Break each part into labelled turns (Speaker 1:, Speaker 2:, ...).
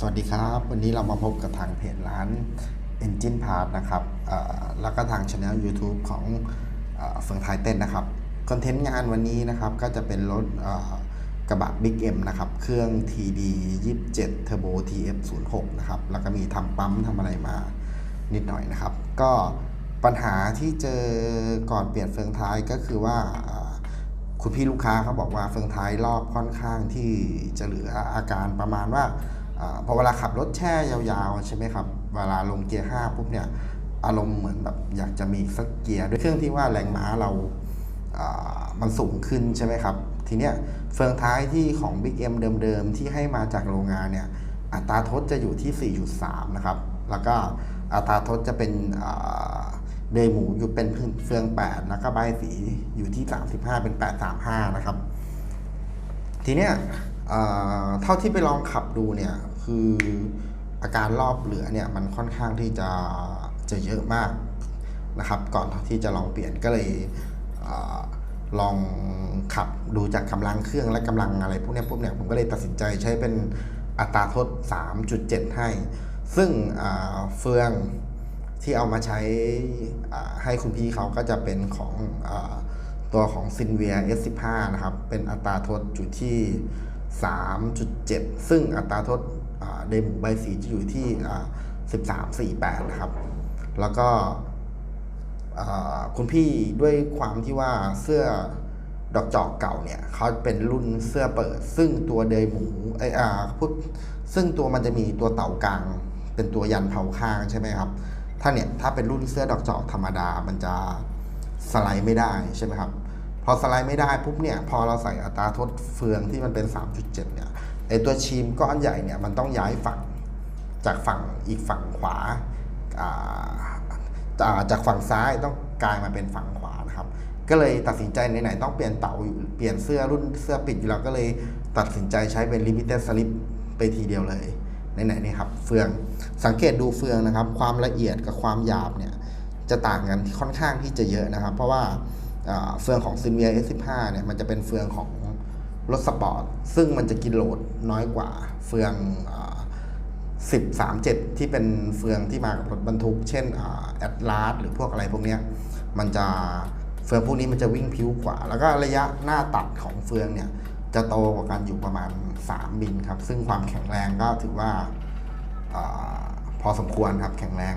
Speaker 1: สวัสดีครับ วันนี้เรามาพบกับทางเพจร้าน Engine Part นะครับแล้วก็ทางช anel YouTube ของเฟืองไทยเต้นนะครับคอนเทนต์งานวันนี้นะครับก็จะเป็นรถกระบะ Big M นะครับเครื่อง TD 27 Turbo TF 06นะครับแล้วก็มีทำปั๊มทำอะไรมานิดหน่อยนะครับ ก็ปัญหาที่เจอก่อนเปลี่ยนเฟืองท้ายก็คือว่าคุณพี่ลูกค้าเขาบอกว่าเฟืองท้ายรอบค่อนข้างที่จะเหลืออาการประมาณว่า พอเวลาขับรถแช่ยาวๆใช่ไหมครับ เวลาลงเกียร์ห้าปุ๊บเนี่ยอารมณ์เหมือนแบบอยากจะมีสักเกียร์ด้วยเครื่องที่ว่าแรงม้าเรามันสูงขึ้นใช่ไหมครับ ทีเนี้ยเฟืองท้ายที่ของ Big M เดิมๆ ที่ให้มาจากโรงงานเนี่ยอัตราทดจะอยู่ที่ 4.3 นะครับ แล้วก็อัตราทดจะเป็นเดยหมูอยู่เป็นเฟือง 8 แล้วก็ใบสีอยู่ที่ 35 เป็น 835 นะครับ ทีเนี้ยเท่าที่ไปลองขับดูเนี่ย คืออาการรอบเหลือเนี่ยมันค่อนข้างที่จะจะเยอะมากนะครับก่อนที่จะลองเปลี่ยนก็เลยอลองขับดูจากกำลังเครื่องและกำลังอะไรพวกนี้ยพวกเนี้ยผมก็เลยตัดสินใจใช้เป็นอัตราทด 3.7 ให้ ซึ่งเฟืองที่เอามาใช้ให้คุณพี่เขาก็จะเป็นของอตัวของ s i n v i a S15 นะครับ เป็นอัตราทดอยู่ที่ 3.7 ซึ่งอัตราทด เดหมูใบสีจะอยู่ที่ 13.48 นะครับ แล้วก็คุณพี่ด้วยความที่ว่าเสื้อดอกจอกเก่าเนี่ยเขาเป็นรุ่นเสื้อเปิด ซึ่งตัวเดยหมูไออ่าพูดซึ่งตัวมันจะมีตัวเต่ากลางเป็นตัวยันเผาข้างใช่ไหมครับ ถ้าเนี่ยถ้าเป็นรุ่นเสื้อดอกจอกธรรมดามันจะสไลด์ไม่ได้ใช่ไหมครับพอสไลด์ไม่ได้ปุ๊บเนี่ยพอเราใส่อัตราทดเฟืองที่มันเป็น 3.7 เนี่ย ไอตัวชีมก้อนใหญ่เนี่ยมันต้องย้ายฝั่งจากฝั่งอีกฝั่งขวาจากฝั่งซ้ายต้องกลายมาเป็นฝั่งขวานะครับ ก็เลยตัดสินใจไหนๆต้องเปลี่ยนเต๋าเปลี่ยนเสื้อรุ่นเสื้อปิดอยู่แล้วก็เลยตัดสินใจใช้เป็น limited slip ไปทีเดียวเลยไหนๆนี่ครับเฟืองสังเกตดูเฟืองนะครับ ความละเอียดกับความหยาบเนี่ยจะต่างกันค่อนข้างที่จะเยอะนะครับ เพราะว่าเฟืองของ s i n v i a S15 เนี่ยมันจะเป็นเฟืองของ รถสปอร์ต ซึ่งมันจะกินโหลดน้อยกว่าเฟืองอ่า10 3 7ที่เป็นเฟืองที่มากับรถบรรทุก เช่นแอดลาสหรือพวกอะไรพวกนี้มันจะเฟืองพวกนี้มันจะวิ่งพิ้วกว่า แล้วก็ระยะหน้าตัดของเฟืองเนี่ยจะโตกว่ากันอยู่ประมาณ 3 มิลครับ ซึ่งความแข็งแรงก็ถือว่าอพอสมควรครับแข็งแรง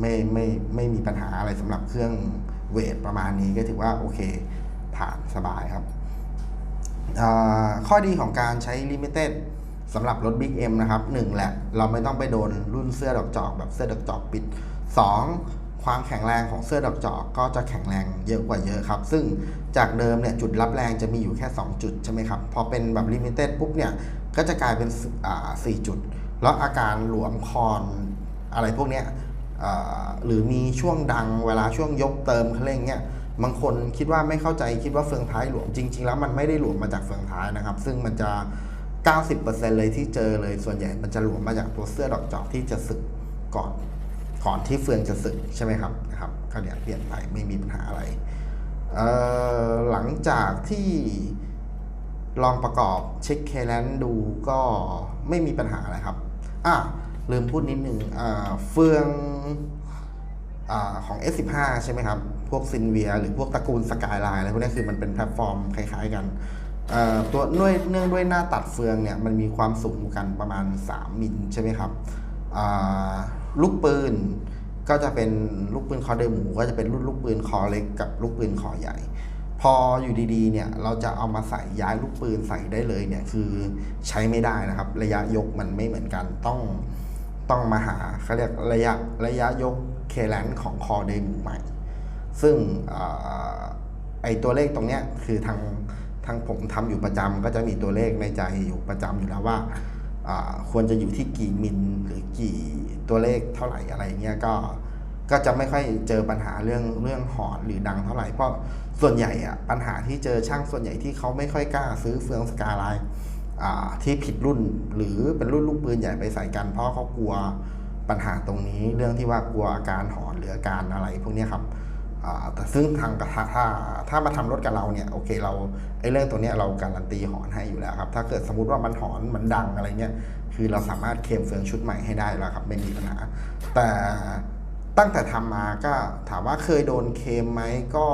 Speaker 1: ไม่ไม่ไม่มีปัญหาอะไรสำหรับเครื่องเวทประมาณนี้ก็ถือว่าโอเค ผ่านสบายครับ ข้อดีของการใช้ Limited สำหรับรถ Big M นะครับหนึ่งแหละเราไม่ต้องไปโดนรุ่นเสื้อดอกจอกแบบเสื้อดอกจอกปิด 2. ความแข็งแรงของเสื้อดอกจอกก็จะแข็งแรงเยอะกว่าเยอะครับ ซึ่งจากเดิมเนี่ยจุดรับแรงจะมีอยู่แค่ 2 จุดใช่ไหมครับ พอเป็นแบบ Limited ปุ๊บเนี่ย ก็จะกลายเป็นอ่าสี่จุด แล้วอาการหลวมคอนอะไรพวกเนี้ยหรือมีช่วงดังเวลาช่วงยกเติมเขาเร่งเงี้ย บางคนคิดว่าไม่เข้าใจคิดว่าเฟืองท้ายหลวมจริง ๆ แล้วมันไม่ได้หลวมมาจากเฟืองท้ายนะครับ ซึ่งมันจะ 90%เลยที่เจอเลยส่วนใหญ่มันจะหลวมมาจากตัวเสื้อดอกจอกที่จะสึกก่อนก่อนที่เฟืองจะสึกใช่ไหมครับนะครับก็เนี่ยเปลี่ยนไปไม่มีปัญหาอะไรหลังจากที่ลองประกอบเช็คเคแลนดูก็ไม่มีปัญหาอะไรครับอะลืมพูดนิดนึงอ่าเฟือง อของ S15 ใช่ไหมครับ พวกซินเวียหรือพวกตระกูลสกายไลน์อะไรพวกนี้คือมันเป็นแพลตฟอร์มคล้าย ๆ กันตัวเนื่องเนื่องด้วยหน้าตัดเฟืองเนี่ยมันมีความสูงกันประมาณ 3 มิลใช่ไหมครับลูกปืนก็จะเป็นลูกปืนคอเดหมูก็จะเป็นรุ่นลูกปืนคอเล็กกับลูกปืนคอใหญ่ พออยู่ดีๆเนี่ยเราจะเอามาใส่ย้ายลูกปืนใส่ได้เลยเนี่ยคือใช้ไม่ได้นะครับ ระยะยกมันไม่เหมือนกันต้องต้องมาหาเขาเรียกระยะระยะยก เคแลนของคอเดหมูใหม่ ซึ่งอไอตัวเลขตรงเนี้ยคือทางทางผมทำอยู่ประจำก็จะมีตัวเลขในใจอยู่ประจำอยู่แล้วว่าควรจะอยู่ที่กี่มิลหรือกี่ตัวเลขเท่าไหร่อะไรเงี้ยก็ก็จะไม่ค่อยเจอปัญหาเรื่องเรื่องหอนหรือดังเท่าไหร่เพราะส่วนใหญ่อะปัญหาที่เจอช่างส่วนใหญ่ที่เขาไม่ค่อยกล้าซื้อเฟืองสกาไลที่ผิดรุ่นหรือเป็นรุ่นลูกปืนใหญ่ไปใส่กันเพราะเขากลัว ปัญหาตรงนี้เรื่องที่ว่ากลัวอาการหอนหรืออาการอะไรพวกนี้ครับแต่ซึ่งทางกระทะถ้าถ้ามาทำรถกับเราเนี่ยโอเคเราไอ้เรื่องตัวเนี้ยเราการันตีหอนให้อยู่แล้วครับ ถ้าเกิดสมมติว่ามันหอนมันดังอะไรเงี้ยคือเราสามารถเคลมเฟืองชุดใหม่ให้ได้แล้วครับไม่มีปัญหา แต่ตั้งแต่ทำมาก็ถามว่าเคยโดนเคลมไหมก็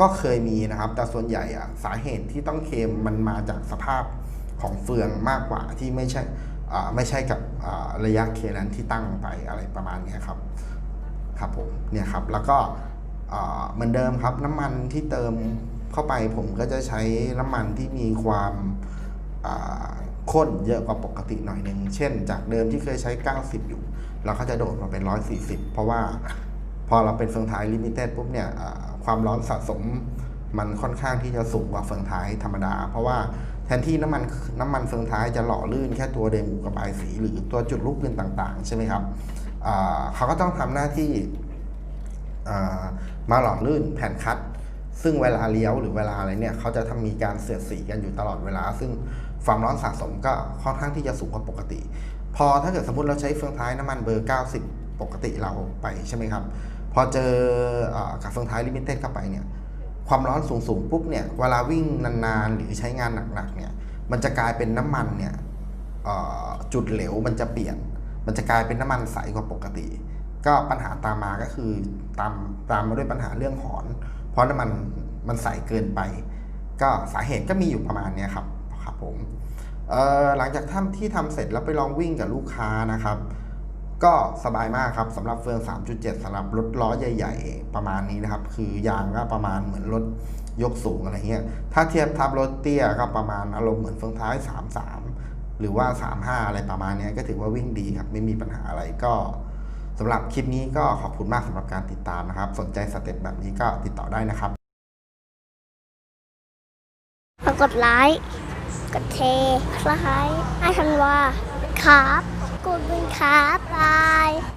Speaker 1: ก็เคยมีนะครับ แต่ส่วนใหญ่อะสาเหตุที่ต้องเคลมมันมาจากสภาพของเฟืองมากกว่าที่ไม่ใช่ ไม่ใช่กับระยะเคนั้นที่ตั้งไปอะไรประมาณนี้ครับครับผมเนี่ยครับแล้วก็เหมือนเดิมครับน้ำมันที่เติมเข้าไปผมก็จะใช้น้ำมันที่มีความข้นเยอะกว่าปกติหน่อยหนึ่งเช่น จากเดิมที่เคยใช้ 90 อยู่ เราก็จะโดดมาเป็น 140 เพราะว่าพอเราเป็นเฟืองท้ายลิมิเต็ดปุ๊บเนี่ยความร้อนสะสมมันค่อนข้างที่จะสูงกว่าเฟืองท้ายธรรมดา เพราะว่า แทนที่น้ำมันน้ำมันเฟืองท้ายจะหล่อลื่นแค่ตัวเดมูกับบายสี หรือตัวจุดลูกปืนต่างๆ ใช่ไหมครับเขาก็ต้องทำหน้าที่มาหล่อลื่นแผ่นคัด ซึ่งเวลาเลี้ยวหรือเวลาอะไรเนี่ยเขาจะทำมีการเสียดสีกันอยู่ตลอดเวลา ซึ่งความร้อนสะสมก็ค่อนข้างที่จะสูงกว่าปกติ พอถ้าเกิดสมมติเราใช้เฟืองท้ายน้ำมันเบอร์ 90 ปกติเราไปใช่ไหมครับ พอเจออากับเฟืองท้ายลิมิเต็ดเข้าไปเนี่ย ความร้อนสูงสูงๆปุ๊บเนี่ยเวลาวิ่งนานๆ หรือใช้งานหนักๆเนี่ยมันจะกลายเป็นน้ำมันเนี่ยจุดเหลวมันจะเปลี่ยน มันจะกลายเป็นน้ำมันใสกว่าปกติ ก็ปัญหาตามมาก็คือตามตามมาด้วยปัญหาเรื่องหอน เพราะน้ำมันมันใสเกินไป ก็สาเหตุก็มีอยู่ประมาณนี้ครับครับผมหลังจากทำที่ทำเสร็จแล้วไปลองวิ่งกับลูกค้านะครับ ก็สบายมากครับสำหรับเฟือง 3.7สำหรับรถล้อใหญ่ ๆ ประมาณนี้นะครับ คือยางก็ประมาณเหมือนรถยกสูงอะไรเงี้ยถ้าเทียบทับรถเตี้ยก็ประมาณอารมณ์เหมือนเฟืองท้าย 33 หรือว่า 35 อะไรประมาณนี้ก็ถือว่าวิ่งดีครับ ไม่มีปัญหาอะไรก็สำหรับคลิปนี้ก็ขอบคุณมากสำหรับการติดตามนะครับ สนใจสเต็ปแบบนี้ก็ติดต่อได้นะครับ
Speaker 2: กดไลค์กดเทคล้ายไอทันว่าครับ ขอบคุณครับบาย